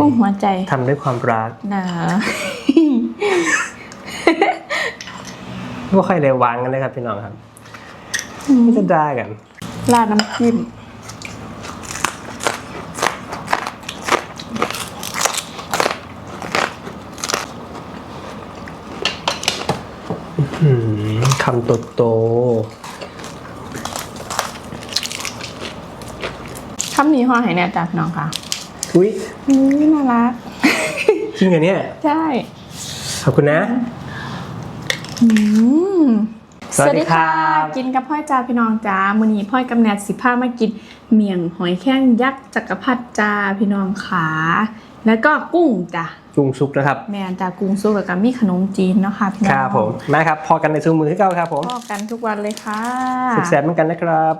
กุ้งหัวใจทำด้วยความรักนะไม่ค่อยได้วางกันเลยครับพี่น้องครับไม่จะได้กันราดน้ำจิ้มอืมคำโตโตคำนี้ห่อให้แน่จ้ะพี่น้องค่ะๆ อุ้ยนี่น่ารัก จริงเหรอเนี่ย ใช่ ขอบคุณนะอืมสวัสดีครับกินกับพ่อยจ้าพี่น้องจ้ามื้อนี้พ่อยกำเนิดสิพามากินเมี่ยงหอยแข้งยักษ์จักรพรรดิจ้าพี่น้องขาแล้วก็กุ้งจ้ะกุ้งซุปนะครับ แม่นจ้ากุ้งซุปแล้วก็มีขนมจีนเนาะค่ะพี่น้องครับผมมาครับ พอกันในซูมือที่เก้าครับผมพอกันทุกวันเลยค่ะสุดแสบเหมือนกันนะครับ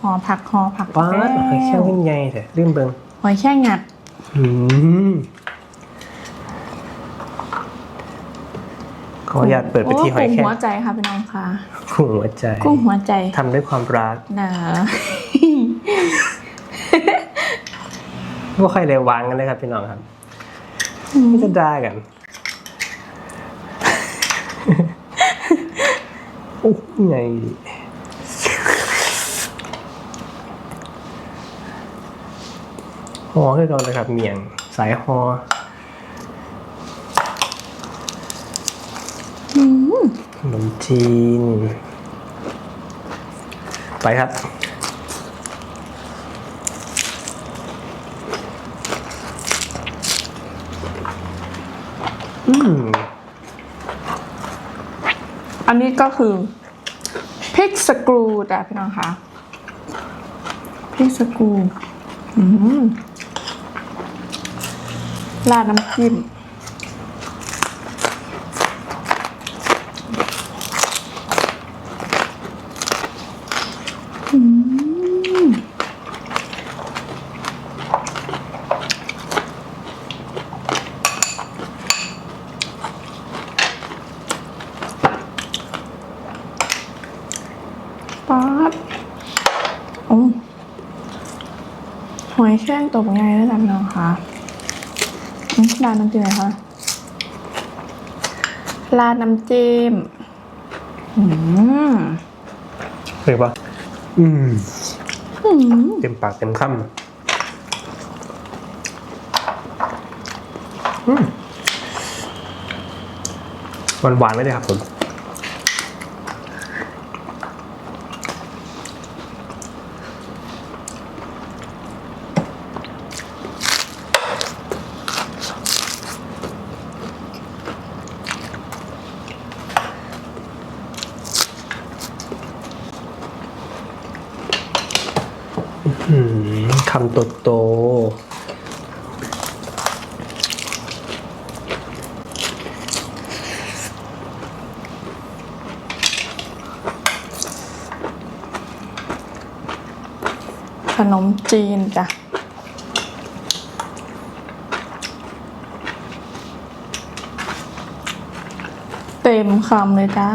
ห่อผักห่อผักป้าดแล้วหอยแข้งขึ้นใหญ่เถอะลืมเบิง หอยแข้งงัด อืมขออนุญาตเปิดไปที่หอยโกุ้งแข้งหัวใจค่ะพี่น้องค่ะกุ้งหัวใจกุ้งหัวใจทำด้วยความรักนะไม่ค่อยได้วางกันเลยครับพี่น้องครับไม่จะได้กันโอ้ยไง ฮอคือเราเลยครับ เมียงสายฮออืมขนมจีน ไปครับอืมอันนี้ก็คือพริกสกรูจ้ะพี่น้องค่ะพริกสกรู อืม ราดน้ำจิ้มป๊าดโอ้หอยแข้งตกไงแล้วจ้ะพี่น้องค่ะ ราดน้ำจิ้มไหนคะราดน้ำจิ้มอืมเห็นปะอืมอืมเต็มปากเต็มคำอืมหวานหวานๆเลยนะครับผม อืมคำ โตขนมจีนจ้ะเต็มคำเลยจ้า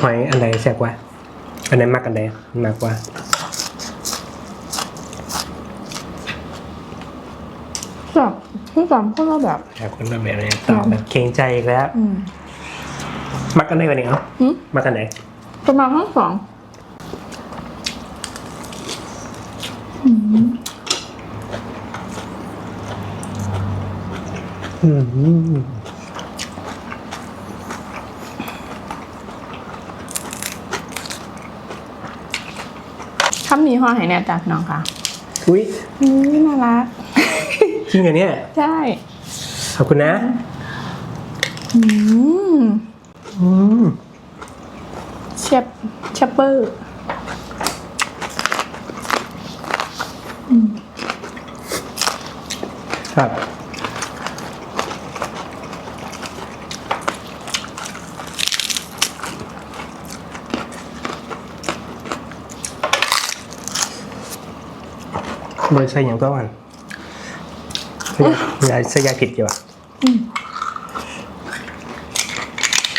หอยอันใดแซ่บกว่า อันไหนมากอันใดมากกว่าแบบที่สามก็เราแบบแซ่บคนละแบบเลยตอบแบบเกรงใจอีกแล้วอืมมักกันได้กว่านี้เนาะหึมักกันไหนประมาณทั้งสองอืมอืม คำนี้ห่อให้แน่จ้ะพี่น้องค่ะอุ้ยนี่น่ารัก จริงเหรอเนี่ย ใช่ ขอบคุณนะอืมอืมเชฟเชฟเปอร์ครับ โดยใส่อย่างก็มันยาใส่ยาผิดอยู่อะ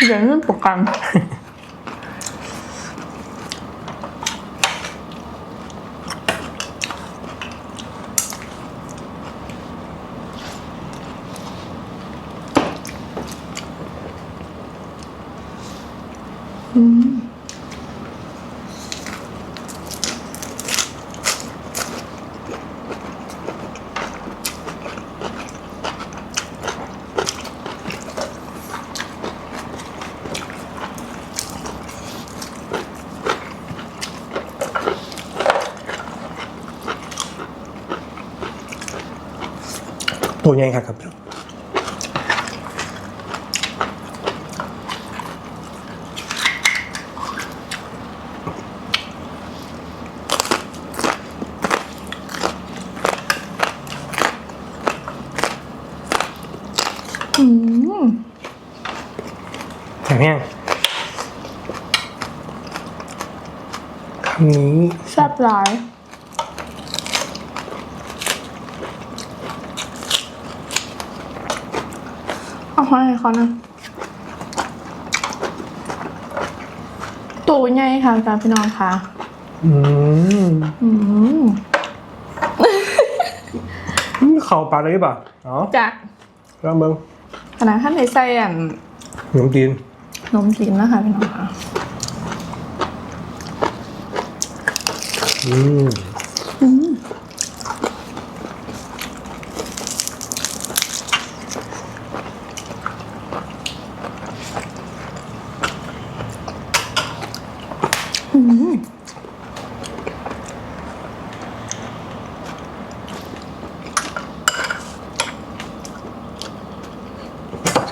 เดี๋ยวนึกประกัน ตัวใหญ่ครับครับอืมแข็งยังคำนี้แซ่บหลาย เอาให้เขานะตูใหญ่ค่ะอาจารย์พี่น้องค่ะ อืมอืมเข่าปลาเลยหรือเปล่าอ๋อจากลองเบิ้งขนาดท่านในใส่อันขนมจีนนมจีนนะคะพี่น้องค่ะ อืม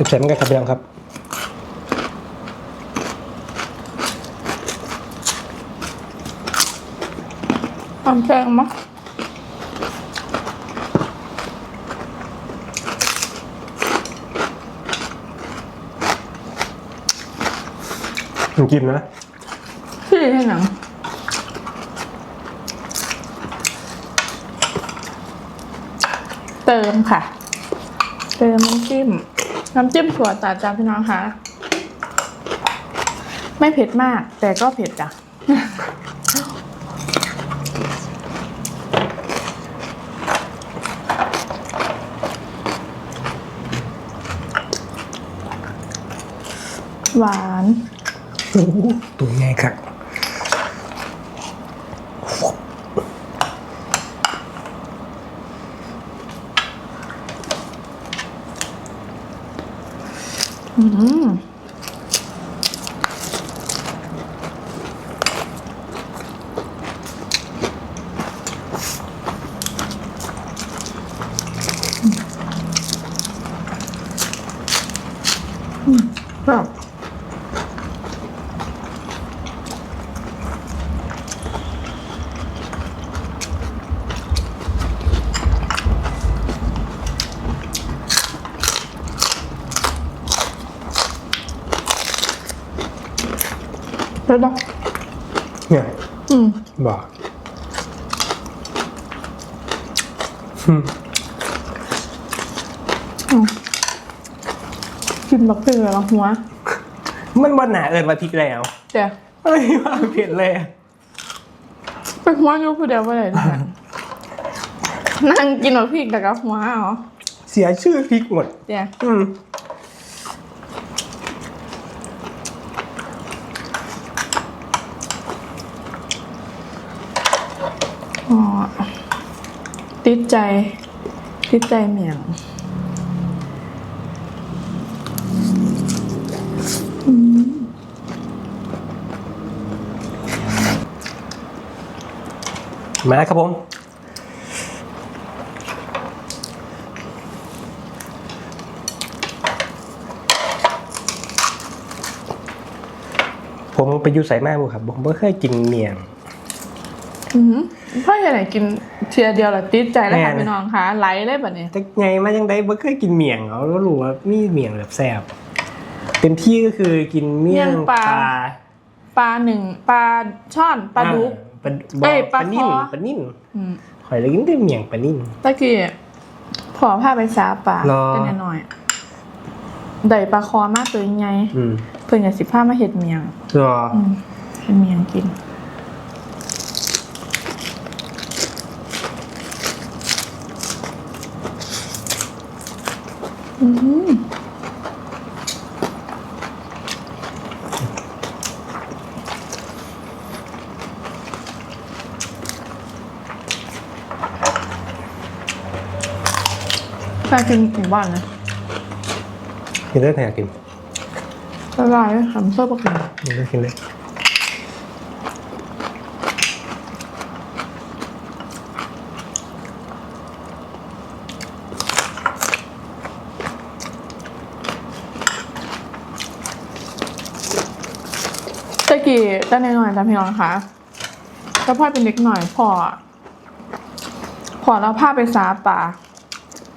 เสร็จๆเหมือนกันครับพี่น้องครับความแพงมั้งน้ำจิ้มนะพี่ให้หนังเติมค่ะ เติมน้ำจิ้ม น้ำจิ้มถั่วตัดจ้าพี่น้องค่ะ ไม่เผ็ดมาก แต่ก็เผ็ดจ้ะหวาน โอ้โหตัวใหญ่ครับ มแบบเผ็ดปะเนี่ยอืมบอ กอืมกินแบบเผ็ดเลยเหรอหัวมันว่าหนาเอินมาพริกแล้วเดี๋ยวอะไรว่าเผ็ดเลยเป็นหัวอยู่ผู้เดียวไปไหนเนี่ยนั่งกินแบบพริกแต่กับหัวเหรอเสียชื่อพริกหมดเดี๋ยวอืมอ๋อติดใจติดใจเหมียง มาครับผม ผมไปอยู่ใส่มากบุครับ ผมไม่เคยกินเมียง อืมพ่อใหญ่ไหนกินเทียเดียวละติดใจแล้วค่ะแม่นะ พี่น้องคะไหลเลยแบบนี้แต่ไงมาจังไดบ่เคยกินเมียงเขาก็รู้ว่ามีเมียงแบบแซ่บเต็มที่ก็คือกินเมี่ยงปลาปลาหนึ่งปลาช่อนปลาดุก ปลาเอ้ยปลานิ่นคอ ปลานิ่นอืมข่อยเลยกินแต่เมี่ยงปลานิ่มตะกี้พอพาไปสาป่าหรอ เป็นหน่อยๆได้ปลาคอมากตัวยังไงอืมเพิ่นอยากสิพามาเฮ็ดเมียง รออืมเฮ็ดเมียงกิน อืม แค่กินถึงบ้านนะกินได้แต่อยากกินละลายทำเสื้อปกติกินได้กินได้ตะกี้ตอนน้อยๆตามพี่น้องคะก็พ่อเป็นเด็กหน่อยพอพอเราพาไปสาป่า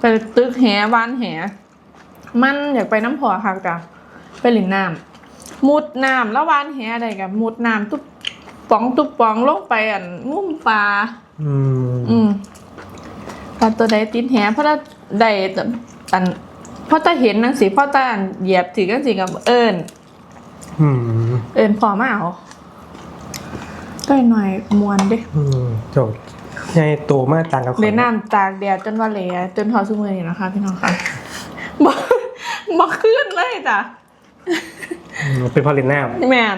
ไปตึกแหวานแห มันอยากไปน้ำพอค่ะจ้ะไปหลินน้ำมุดน้ำแล้ววานแหอะไรกับมุดน้ำตุ๊บป๋องตุ๊บป๋องลงไปอันงุ่มปลาอืมอืมปลาตัวใดติดแหเพราะถ้าใดอันเพราะถ้าเห็นนังสีเพราะถ้าอันเหยียบถือกันสีกับเอิญอืมเอิญพอมาเอาก็หน่อยมวนเด้อืมจบ ใหญ่โตมากต่างกับเล่นน้ำตากแดดจนว่าเละจนถอดซุ้มือนี่นะคะพี่น้องคะบ่บ่ขึ้นเลยจ้ะอืมเป็นเพอเล่นน้ำแมน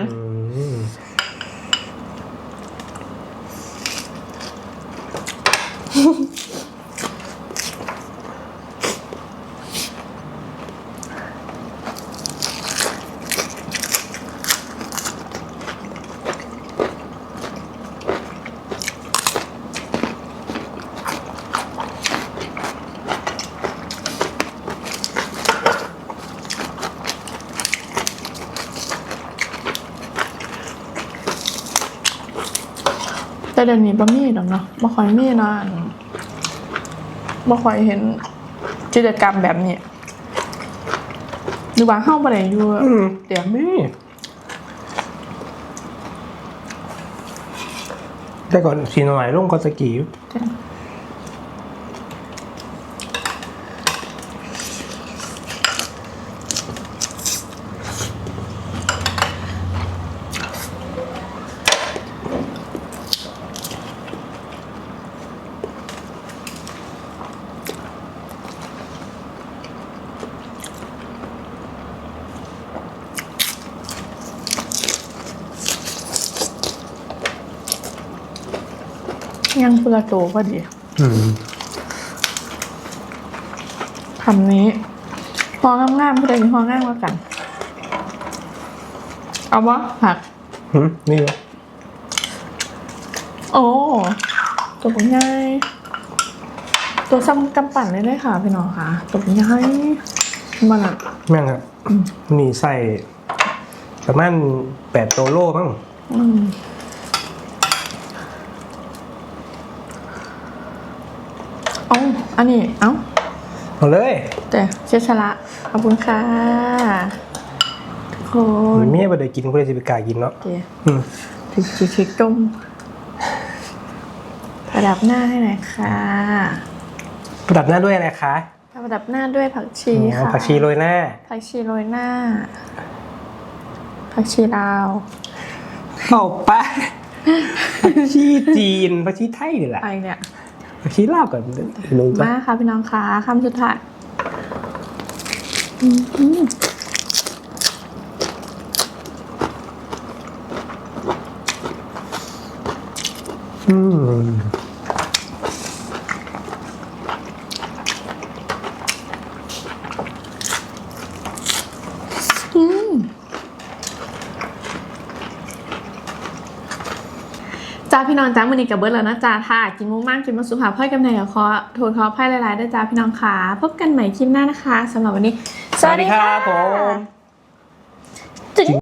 เดี๋ยวนี้บ่มีดอกเนาะบ่ค่อยมีเนาะอันบ่ค่อยเห็นกิจกรรมแบบนี้หรือว่าเฮาบ่ได้อยู่อืมเดี๋ยวนี่แต่ก่อนสีหน่อยลงก็สกี ยู่ยังพุละโตพอดีอืมคำนี้พองามๆผู้ใดมีพองามกว่ากัน เอาวะผักหืมนี่เหรอโอ้ตัวเป็นไงตัวซ้ำกำปั่นเลยเลยค่ะพี่น้องค่ะตัวเป็นไงมันอะแม่งครับมีใส่ประมาณแปดโตโลมั้งอืม เอาอันนี้ เอาเอาเลย แต่เชชละขอบคุณค่ะทุกคนเมียบ่ได้กินก็เลยจะไปกล้ากินเนาะโอเคอืมถึงจิกต้มประดับหน้าให้หน่อยค่ะ ประดับหน้าด้วยอะไรคะ ประดับหน้าด้วยผักชีอ๋อค่ะ ผักชีโรยหน้า ผักชีโรยหน้า ผักชีลาวเข้าไปผักชีจีนผักชีไทยนี่แหละไปเนี่ย ผักชีลาวกับรู้จ้ะมาค่ะพี่น้องค่ะคำสุดท้ายอืม อืม อืมจ้า พี่น้องจ้ามือนี้กับเบิร์ดแล้วนะจ้าค่ะกินมุ้งมากกินมาสุขาพ่อยกำเนิดขอโทนขอไพ่หลายๆด้วยจ้าพี่น้องค่ะพบกันใหม่คลิปหน้านะคะสำหรับวันนี้ สวัสดีครับผม